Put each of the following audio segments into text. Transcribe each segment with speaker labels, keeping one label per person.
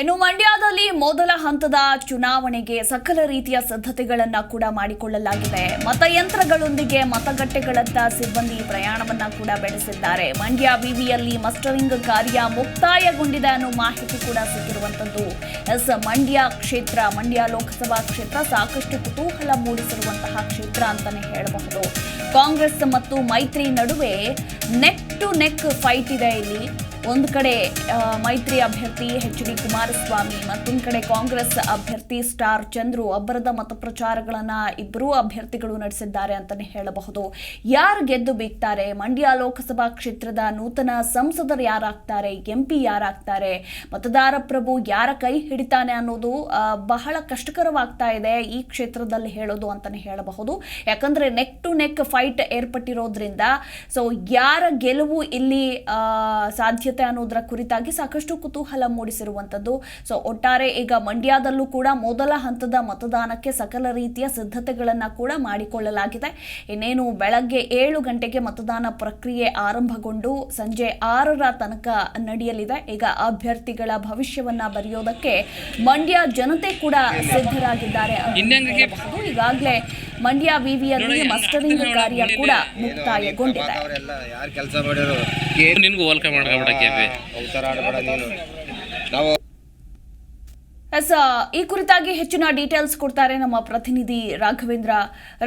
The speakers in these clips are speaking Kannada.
Speaker 1: ಇನ್ನು ಮಂಡ್ಯದಲ್ಲಿ ಮೊದಲ ಹಂತದ ಚುನಾವಣೆಗೆ ಸಕಲ ರೀತಿಯ ಸಿದ್ಧತೆಗಳನ್ನು ಕೂಡ ಮಾಡಿಕೊಳ್ಳಲಾಗಿದೆ. ಮತಯಂತ್ರಗಳೊಂದಿಗೆ ಮತಗಟ್ಟೆಗಳತ್ತ ಸಿಬ್ಬಂದಿ ಪ್ರಯಾಣವನ್ನ ಕೂಡ ಬೆಳೆಸಿದ್ದಾರೆ. ಮಂಡ್ಯ ವಿವಿಯಲ್ಲಿ ಮಸ್ಟರಿಂಗ್ ಕಾರ್ಯ ಮುಕ್ತಾಯಗೊಂಡಿದೆ ಅನ್ನೋ ಮಾಹಿತಿ ಕೂಡ ಸಿಕ್ಕಿರುವಂತದ್ದು. ಎಸ್ ಮಂಡ್ಯ ಕ್ಷೇತ್ರ, ಮಂಡ್ಯ ಲೋಕಸಭಾ ಕ್ಷೇತ್ರ ಸಾಕಷ್ಟು ಕುತೂಹಲ ಮೂಡಿಸಿರುವಂತಹ ಕ್ಷೇತ್ರ ಅಂತಾನೆ ಹೇಳಬಹುದು. ಕಾಂಗ್ರೆಸ್ ಮತ್ತು ಮೈತ್ರಿ ನಡುವೆ ನೆಕ್ ಟು ನೆಕ್ ಫೈಟ್ ಇದೆ ಇಲ್ಲಿ. ಒಂದು ಕಡೆ ಮೈತ್ರಿ ಅಭ್ಯರ್ಥಿ ಎಚ್ ಡಿ ಕುಮಾರಸ್ವಾಮಿ ಮತ್ತೊಂದು ಕಡೆ ಕಾಂಗ್ರೆಸ್ ಅಭ್ಯರ್ಥಿ ಸ್ಟಾರ್ ಚಂದ್ರು ಅಬ್ಬರದ ಮತಪ್ರಚಾರಗಳನ್ನು ಇಬ್ಬರೂ ಅಭ್ಯರ್ಥಿಗಳು ನಡೆಸಿದ್ದಾರೆ ಅಂತಾನೆ ಹೇಳಬಹುದು. ಯಾರು ಗೆದ್ದು ಬೀಗ್ತಾರೆ? ಮಂಡ್ಯ ಲೋಕಸಭಾ ಕ್ಷೇತ್ರದ ನೂತನ ಸಂಸದರು ಯಾರಾಗ್ತಾರೆ? ಎಂಪಿ ಯಾರಾಗ್ತಾರೆ? ಮತದಾರ ಪ್ರಭು ಯಾರ ಕೈ ಹಿಡಿತಾನೆ ಅನ್ನೋದು ಬಹಳ ಕಷ್ಟಕರವಾಗ್ತಾ ಇದೆ ಈ ಕ್ಷೇತ್ರದಲ್ಲಿ ಹೇಳೋದು ಅಂತಾನೆ ಹೇಳಬಹುದು. ಯಾಕಂದ್ರೆ ನೆಕ್ ಟು ನೆಕ್ ಫೈಟ್ ಏರ್ಪಟ್ಟಿರೋದ್ರಿಂದ ಸೊ ಯಾರ ಗೆಲುವು ಇಲ್ಲಿ ಆ, ಸಾಧ್ಯತೆ ಅನ್ನೋದರ ಕುರಿತಾಗಿ ಸಾಕಷ್ಟು ಕುತೂಹಲ ಮೂಡಿಸಿರುವಂಥದ್ದು. ಸೊ ಒಟ್ಟಾರೆ ಈಗ ಮಂಡ್ಯದಲ್ಲೂ ಕೂಡ ಮೊದಲ ಹಂತದ ಮತದಾನಕ್ಕೆ ಸಕಲ ರೀತಿಯ ಸಿದ್ಧತೆಗಳನ್ನ ಕೂಡ ಮಾಡಿಕೊಳ್ಳಲಾಗಿದೆ. ಇನ್ನೇನು ಬೆಳಗ್ಗೆ ಏಳು ಗಂಟೆಗೆ ಮತದಾನ ಪ್ರಕ್ರಿಯೆ ಆರಂಭಗೊಂಡು ಸಂಜೆ ಆರರ ತನಕ ನಡೆಯಲಿದೆ. ಈಗ ಅಭ್ಯರ್ಥಿಗಳ ಭವಿಷ್ಯವನ್ನ ಬರೆಯೋದಕ್ಕೆ ಮಂಡ್ಯ ಜನತೆ ಕೂಡ ಸಿದ್ಧರಾಗಿದ್ದಾರೆ ಈಗಾಗಲೇ ಮಂಡ್ಯ ವಿವಿಯಲ್ಲಿ ಮಸ್ಟರಿಂಗ್ ಕಾರ್ಯ ಕೂಡ ಮುಕ್ತಾಯಗೊಂಡಿದೆ.
Speaker 2: ಅವರೆಲ್ಲ ಯಾರು ಕೆಲಸ ಮಾಡಿದ್ರು
Speaker 3: ನಿನ್ಗೂ ಹೋಲ್ಕೆ ಮಾಡ್ಕೊಬಿಡ ಕೆಪಿ
Speaker 2: ಅವತಾರ ನೀನು ನಾವು
Speaker 1: ಎಸ್ ಈ ಕುರಿತಾಗಿ ಹೆಚ್ಚಿನ ಡೀಟೇಲ್ಸ್ ಕೊಡ್ತಾರೆ ನಮ್ಮ ಪ್ರತಿನಿಧಿ ರಾಘವೇಂದ್ರ.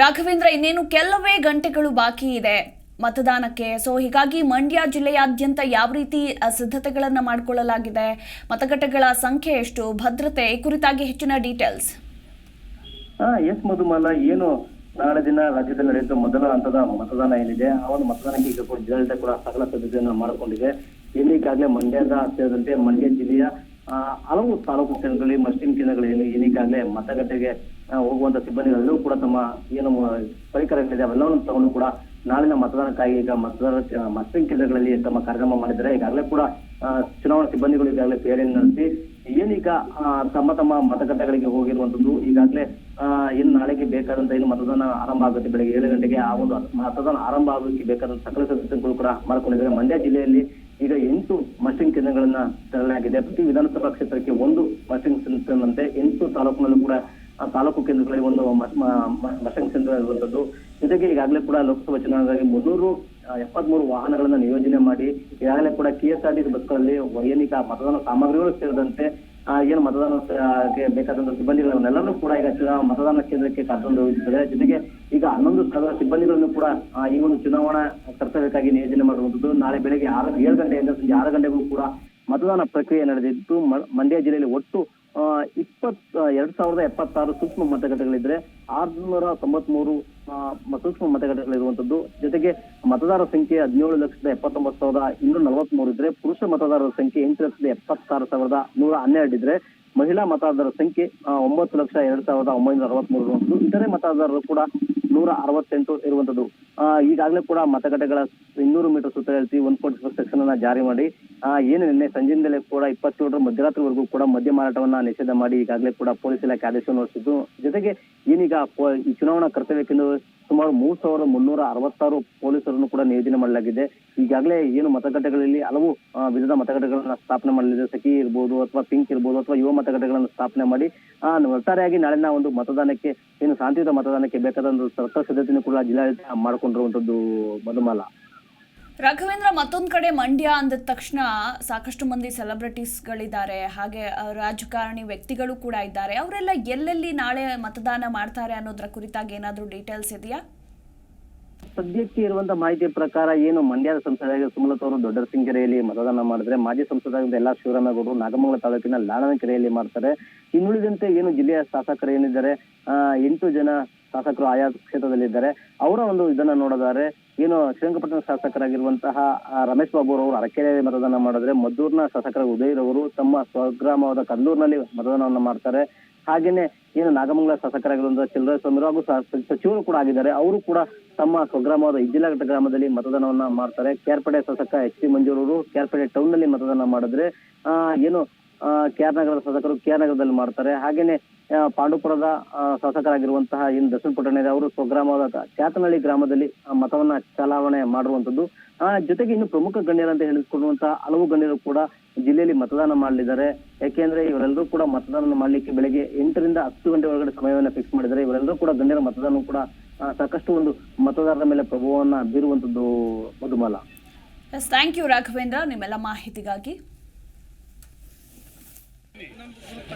Speaker 1: ರಾಘವೇಂದ್ರ ಇನ್ನೇನು ಕೆಲವೇ ಗಂಟೆಗಳು ಬಾಕಿ ಇದೆ ಮತದಾನಕ್ಕೆ? ಸೊ ಹೀಗಾಗಿ ಮಂಡ್ಯ ಜಿಲ್ಲೆಯಾದ್ಯಂತ ಯಾವ ರೀತಿ ಸಿದ್ಧತೆಗಳನ್ನು ಸಿದ್ಧತೆಗಳನ್ನ ಮಾಡಿಕೊಳ್ಳಲಾಗಿದೆ? ಮತಗಟ್ಟೆಗಳ ಸಂಖ್ಯೆ ಎಷ್ಟು? ಭದ್ರತೆ ಈ ಕುರಿತಾಗಿ ಹೆಚ್ಚಿನ ಡೀಟೇಲ್ಸ್.
Speaker 4: ಹಾ ಎಸ್ ಮಧುಮಾಲ, ಏನು ನಾಳೆ ದಿನ ರಾಜ್ಯದಲ್ಲಿ ನಡೆಯುವ ಮೊದಲ ಹಂತದ ಮತದಾನ ಏನಿದೆ, ಆ ಒಂದು ಮತದಾನಕ್ಕೆ ಈಗ ಕೂಡ ಜಿಲ್ಲಾಡಳಿತ ಕೂಡ ಸಕಲ ಸಿದ್ಧತೆಯನ್ನು ಮಾಡಿಕೊಂಡಿದೆ. ಇಲ್ಲಿ ಈಗಾಗಲೇ ಮಂಡ್ಯದ ಸೇರಿದಂತೆ ಮಂಡ್ಯ ಜಿಲ್ಲೆಯ ಹಲವು ತಾಲೂಕು ಕೇಂದ್ರಗಳಲ್ಲಿ ಮಸ್ಟಿಂಗ್ ಕೇಂದ್ರಗಳಲ್ಲಿ ಏನೀಗಾಗಲೇ ಮತಗಟ್ಟೆಗೆ ಹೋಗುವಂತ ಸಿಬ್ಬಂದಿಗಳೆಲ್ಲರೂ ಕೂಡ ತಮ್ಮ ಏನು ಪರಿಕರಗಳಿದೆ, ಅವೆಲ್ಲವನ್ನು ತಗೊಂಡು ಕೂಡ ನಾಳಿನ ಮತದಾನಕ್ಕಾಗಿ ಈಗ ಮತದಾನ ಮಸ್ಟಿಂಗ್ ಕೇಂದ್ರಗಳಲ್ಲಿ ತಮ್ಮ ಕಾರ್ಯಕ್ರಮ ಮಾಡಿದ್ದಾರೆ. ಈಗಾಗಲೇ ಕೂಡ ಚುನಾವಣಾ ಸಿಬ್ಬಂದಿಗಳು ಈಗಾಗಲೇ ಪೇರೆಯನ್ನು ನಡೆಸಿ, ಏನೀಗ ತಮ್ಮ ತಮ್ಮ ಮತಗಟ್ಟೆಗಳಿಗೆ ಹೋಗಿರುವಂತದ್ದು, ಈಗಾಗಲೇ ಇನ್ನು ನಾಳೆಗೆ ಬೇಕಾದಂತ ಏನು ಮತದಾನ ಆರಂಭ ಆಗುತ್ತೆ. ಬೆಳಗ್ಗೆ ಏಳು ಗಂಟೆಗೆ ಆ ಒಂದು ಮತದಾನ ಆರಂಭ ಆಗೋಕೆ ಬೇಕಾದಂತ ಸಕಲ ಸಿದ್ಧತೆಗಳು ಕೂಡ ಮಾಡ್ಕೊಂಡಿದ್ದಾರೆ. ಮಂಡ್ಯ ಜಿಲ್ಲೆಯಲ್ಲಿ ಈಗ ಎಂಟು ಮಸ್ಟಿಂಗ್ ಕೇಂದ್ರಗಳನ್ನ ತೆರಳಾಗಿದೆ ಪ್ರತಿ ವಿಧಾನಸಭಾ ಕ್ಷೇತ್ರಕ್ಕೆ ಒಂದು ಮಸ್ಟಿಂಗ್ ಸೆಂಟರ್ನಂತೆ ಎಂಟು ತಾಲೂಕಿನಲ್ಲೂ ಕೂಡ ತಾಲೂಕು ಕೇಂದ್ರಗಳಲ್ಲಿ ಒಂದು ಮಸ್ಟಿಂಗ್ ಸೆಂಟರ್ ಇರುವಂತದ್ದು. ಜೊತೆಗೆ ಈಗಾಗಲೇ ಕೂಡ ಲೋಕಸಭಾ ಚುನಾವಣೆಗಾಗಿ ಮುನ್ನೂರು ಎಪ್ಪತ್ಮೂರು ವಾಹನಗಳನ್ನ ನಿಯೋಜನೆ ಮಾಡಿ, ಈಗಾಗಲೇ ಕೂಡ ಕೆಎಸ್ಆರ್ಟಿಸಿ ಬಸ್ಗಳಲ್ಲಿ ವೈಜ್ಞಾನಿಕ ಮತದಾನ ಸಾಮಗ್ರಿಗಳು ಸೇರಿದಂತೆ ಏನು ಮತದಾನಕ್ಕೆ ಬೇಕಾದಂತ ಸಿಬ್ಬಂದಿಗಳನ್ನೆಲ್ಲರೂ ಕೂಡ ಈಗ ಮತದಾನ ಕೇಂದ್ರಕ್ಕೆ ಕರ್ಕೊಂಡು ಹೋಗಿದ್ದಾರೆ. ಜೊತೆಗೆ ಈಗ ಹನ್ನೊಂದು ಸಾವಿರ ಸಿಬ್ಬಂದಿಗಳನ್ನು ಕೂಡ ಈ ಒಂದು ಚುನಾವಣಾ ಕರ್ತವ್ಯಕ್ಕಾಗಿ ನಿಯೋಜನೆ ಮಾಡುವಂಥದ್ದು. ನಾಳೆ ಬೆಳಗ್ಗೆ ಆರು, ಏಳು ಗಂಟೆಯಿಂದ ಸಂಜೆ ಆರು ಗಂಟೆಗೂ ಕೂಡ ಮತದಾನ ಪ್ರಕ್ರಿಯೆ ನಡೆದಿದ್ದು. ಮಂಡ್ಯ ಜಿಲ್ಲೆಯಲ್ಲಿ ಒಟ್ಟು ಇಪ್ಪತ್ ಎರಡ್ ಸಾವಿರದ ಎಪ್ಪತ್ತಾರು ಸೂಕ್ಷ್ಮ ಮತಗಟ್ಟೆಗಳಿದ್ರೆ ಆರ್ನೂರ ತೊಂಬತ್ಮೂರು ಸೂಕ್ಷ್ಮ ಮತಗಟ್ಟೆಗಳಿರುವಂತದ್ದು ಜೊತೆಗೆ ಮತದಾರರ ಸಂಖ್ಯೆ ಹದಿನೇಳು ಲಕ್ಷದ ಎಪ್ಪತ್ತೊಂಬತ್ತು ಸಾವಿರದ ಇನ್ನೂರ ನಲವತ್ಮೂರು ಇದ್ರೆ ಪುರುಷ ಮತದಾರರ ಸಂಖ್ಯೆ ಎಂಟು ಲಕ್ಷದ ಎಪ್ಪತ್ತಾರು ಸಾವಿರದ ನೂರ ಹನ್ನೆರಡು ಇದ್ರೆ ಮಹಿಳಾ ಮತದಾರರ ಸಂಖ್ಯೆ ಒಂಬತ್ತು ಲಕ್ಷ ಎರಡ್ ಸಾವಿರದ ಒಂಬೈನೂರ ಅರವತ್ಮೂರು ಇರುವಂತದ್ದು ಇತರೆ ಮತದಾರರು ಕೂಡ ನೂರ ಅರವತ್ತೆಂಟು ಇರುವಂತದ್ದು ಈಗಾಗಲೇ ಕೂಡ ಮತಗಟ್ಟೆಗಳ ಇನ್ನೂರು ಮೀಟರ್ ಸುತ್ತಳತೆ ಒನ್ ಫೋರ್ಟಿ ಫೋರ್ ಸೆಕ್ಷನ್ ಅನ್ನ ಜಾರಿ ಮಾಡಿ ಏನು ನಿನ್ನೆ ಸಂಜೆಯಿಂದಲೇ ಕೂಡ ಇಪ್ಪತ್ತೇಳರ ಮಧ್ಯರಾತ್ರಿವರೆಗೂ ಕೂಡ ಮದ್ಯ ಮಾರಾಟವನ್ನ ನಿಷೇಧ ಮಾಡಿ ಈಗಾಗಲೇ ಕೂಡ ಪೊಲೀಸ್ ಇಲಾಖೆ ಆದೇಶ ಹೊರಡಿಸಿದ್ದು. ಜೊತೆಗೆ ಏನೀಗ ಈ ಚುನಾವಣಾ ಕರ್ತವ್ಯಕ್ಕೆಂದು ಸುಮಾರು ಮೂರ್ ಸಾವಿರದ ಮುನ್ನೂರ ಅರವತ್ತಾರು ಪೊಲೀಸರನ್ನು ಕೂಡ ನಿಯೋಜನೆ ಮಾಡಲಾಗಿದೆ. ಈಗಾಗಲೇ ಏನು ಮತಗಟ್ಟೆಗಳಲ್ಲಿ ಹಲವು ವಿಧದ ಮತಗಟ್ಟೆಗಳನ್ನ ಸ್ಥಾಪನೆ ಮಾಡಲಿದೆ. ಸಖಿ ಇರ್ಬೋದು ಅಥವಾ ಪಿಂಕ್ ಇರ್ಬೋದು ಅಥವಾ ಯುವ ಮತಗಟ್ಟೆಗಳನ್ನು ಸ್ಥಾಪನೆ ಮಾಡಿ ಒಟ್ಟಾರೆಯಾಗಿ ನಾಳಿನ ಒಂದು ಮತದಾನಕ್ಕೆ, ಏನು ಶಾಂತಿಯುತ ಮತದಾನಕ್ಕೆ ಬೇಕಾದಂತ ಸರ್ಕಾರ ಸಿದ್ಧತೆಯನ್ನು ಕೂಡ ಜಿಲ್ಲಾಡಳಿತ ಮಾಡಿಕೊಂಡಿರುವಂತದ್ದು ಮಧುಮಾಲ.
Speaker 1: ರಾಘವೇಂದ್ರ ಮತ್ತೊಂದು ಕಡೆ ಮಂಡ್ಯ ಅಂದ ತಕ್ಷಣ ಸಾಕಷ್ಟು ಮಂದಿ ಸೆಲೆಬ್ರಿಟೀಸ್ಗಳಿದ್ದಾರೆ ಹಾಗೆ ರಾಜಕಾರಣಿ ವ್ಯಕ್ತಿಗಳು ಕೂಡ ಇದ್ದಾರೆ. ಅವರೆಲ್ಲ ಎಲ್ಲೆಲ್ಲಿ ನಾಳೆ ಮತದಾನ ಮಾಡ್ತಾರೆ ಅನ್ನೋದ್ರ ಕುರಿತಾಗಿ ಏನಾದರೂ ಡೀಟೇಲ್ಸ್ ಇದೆಯಾ?
Speaker 4: ಸದ್ಯಕ್ಕೆ ಇರುವಂತಹ ಮಾಹಿತಿ ಪ್ರಕಾರ ಏನು ಮಂಡ್ಯದ ಸಂಸದ ಸುಮಲತ ಅವರು ದೊಡ್ಡ ಸಿಂಗರೆಯಲ್ಲಿ ಮತದಾನ ಮಾಡಿದ್ರೆ ಮಾಜಿ ಸಂಸದರಾಗಿದ್ದ ಎಲ್ಲಾ ಶಿವರಾಮೇಗೌಡರು ನಾಗಮಂಗಲ ತಾಲೂಕಿನ ಲಾಣನಕೆರೆಯಲ್ಲಿ ಮಾಡ್ತಾರೆ. ಇನ್ನುಳಿದಂತೆ ಏನು ಜಿಲ್ಲೆಯ ಶಾಸಕರು ಏನಿದ್ದಾರೆ ಎಂಟು ಜನ ಶಾಸಕರು ಆಯಾ ಕ್ಷೇತ್ರದಲ್ಲಿದ್ದಾರೆ. ಅವರ ಒಂದು ಇದನ್ನ ನೋಡೋದಾದ್ರೆ, ಏನು ಶ್ರೀರಂಗಪಟ್ಟಣ ಶಾಸಕರಾಗಿರುವಂತಹ ರಮೇಶ್ ಬಾಬು ಅವರು ಅರಕೆರೆ ಮತದಾನ ಮಾಡಿದ್ರೆ ಮದ್ದೂರ್ನ ಶಾಸಕರ ಉದಯರವರು ತಮ್ಮ ಸ್ವಗ್ರಾಮವಾದ ಕಂದೂರ್ನಲ್ಲಿ ಮತದಾನವನ್ನ ಮಾಡ್ತಾರೆ. ಹಾಗೇನೆ ಏನು ನಾಗಮಂಗಲ ಶಾಸಕರಾಗಿರುವಂತಹ ಚಿಲ್ಲರೇಸ್ವಾಮಿ ಹಾಗೂ ಸ- ಸಚಿವರು ಕೂಡ ಆಗಿದ್ದಾರೆ. ಅವರು ಕೂಡ ತಮ್ಮ ಸ್ವಗ್ರಾಮವಾದ ಇಜ್ಜಿಲಘಟ್ಟ ಗ್ರಾಮದಲ್ಲಿ ಮತದಾನವನ್ನ ಮಾಡ್ತಾರೆ. ಕೇರ್ಪಡೆ ಶಾಸಕ ಎಚ್ ಸಿ ಮಂಜೂರವರು ಕೇರ್ಪಡೆ ಟೌನ್ನಲ್ಲಿ ಮತದಾನ ಮಾಡಿದ್ರೆ ಏನು ಕೆ ಆರ್ ನಗರದ ಶಾಸಕರು ಕೆಆರ್ ನಗರದಲ್ಲಿ ಮಾಡ್ತಾರೆ. ಹಾಗೇನೆ ಪಾಂಡುಪುರದ ಶಾಸಕರಾಗಿರುವಂತಹ ಇನ್ ದರ್ಶನ್ ಪುಟ್ಟಣ್ಣಯ್ಯ ಅವರು ಸ್ವಗ್ರಾಮವಾದ ಚಾತನಹಳ್ಳಿ ಗ್ರಾಮದಲ್ಲಿ ಮತವನ್ನ ಚಲಾವಣೆ ಮಾಡಿರುವಂತದ್ದು ಆ, ಜೊತೆಗೆ ಇನ್ನು ಪ್ರಮುಖ ಗಣ್ಯರಂತ ಹೇಳಿಕೊಳ್ಳುವಂತಹ ಹಲವು ಗಣ್ಯರು ಕೂಡ ಜಿಲ್ಲೆಯಲ್ಲಿ ಮತದಾನ ಮಾಡಲಿದ್ದಾರೆ. ಯಾಕೆಂದ್ರೆ ಇವರೆಲ್ಲರೂ ಕೂಡ ಮತದಾನ ಮಾಡಲಿಕ್ಕೆ ಬೆಳಗ್ಗೆ ಎಂಟರಿಂದ ಹತ್ತು ಗಂಟೆ ಒಳಗಡೆ ಸಮಯವನ್ನ ಫಿಕ್ಸ್ ಮಾಡಿದ್ದಾರೆ. ಇವರೆಲ್ಲರೂ ಕೂಡ ಗಣ್ಯರ ಮತದಾನ ಕೂಡ ಸಾಕಷ್ಟು ಒಂದು ಮತದಾರರ ಮೇಲೆ ಪ್ರಭಾವವನ್ನ ಬೀರುವಂತದ್ದು ಮಧುಮಾಲ.
Speaker 1: Thank you Raghavendra. ನಿಮ್ಮೆಲ್ಲ ಮಾಹಿತಿಗಾಗಿ